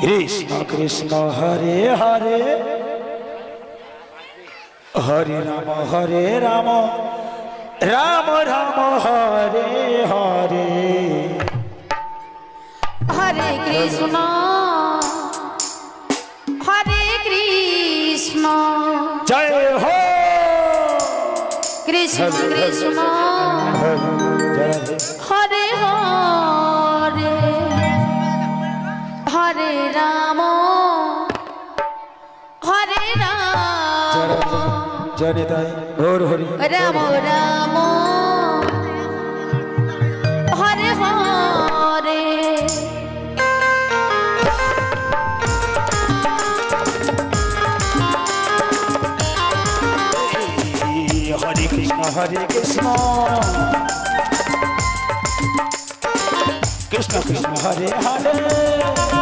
কৃষ্ণ কৃষ্ণ হরে হরে। হরে রাম হরে রাম। রাম রাম হরে হরে। হরে কৃষ্ণ হরে কৃষ্ণ। জয় হো। কৃষ্ণ কৃষ্ণ। জয় তাই ঘোর হরি। রাম রাম। হরে হরে। হরে কৃষ্ণ হরে কৃষ্ণ। কৃষ্ণ কৃষ্ণ হরে হরে।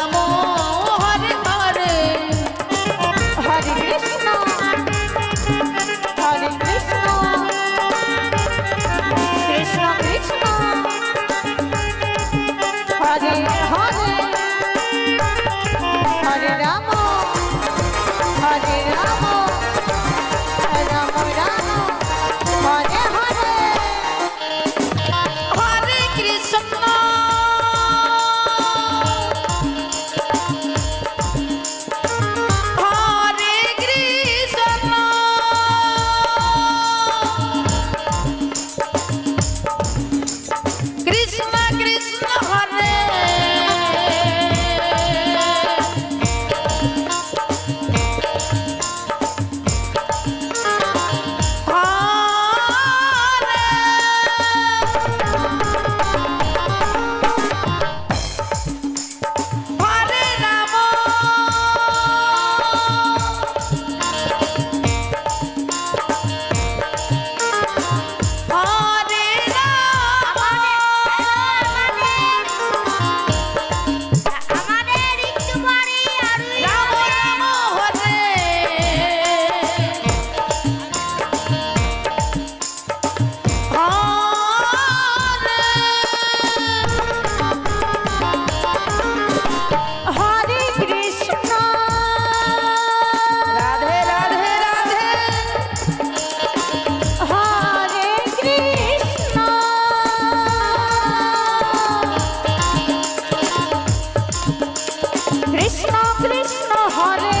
কৃষ্ণ হরে